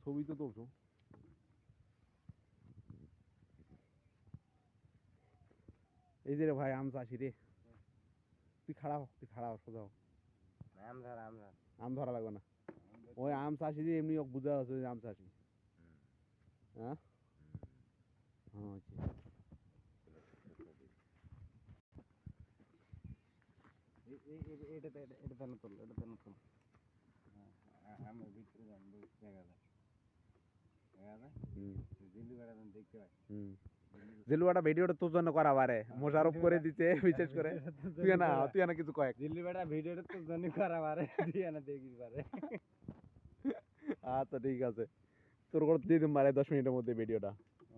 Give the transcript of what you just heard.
ছবি তো তুলছো এই যে রে ভাই আম চাষি রে। তুই খাড়া তুই খাড়া হ, সোজা। আম ধর আম ধর। আম ধরা লাগবে না। ওই আম চাষি দিয়ে এমনি বুঝা আছে আম চাষি। হ্যাঁ? হ্যাঁ। এটা এটা তো নতুন এটা তো নতুন আমি ভিতরে যান দেখা জেলুয়াটা ভিডিওটা তোর জন্য করা পারে মোশারফ করে দিতে বিশেষ করে। তুই না তুই না কিছু কয়েক। জিলুয়াটা ভিডিওটা তোর জন্য করা পারে তুই না দেখিস পারে আচ্ছা ঠিক আছে। তোর করে দিয়ে দিন মারে দশ মিনিটের মধ্যে ভিডিওটা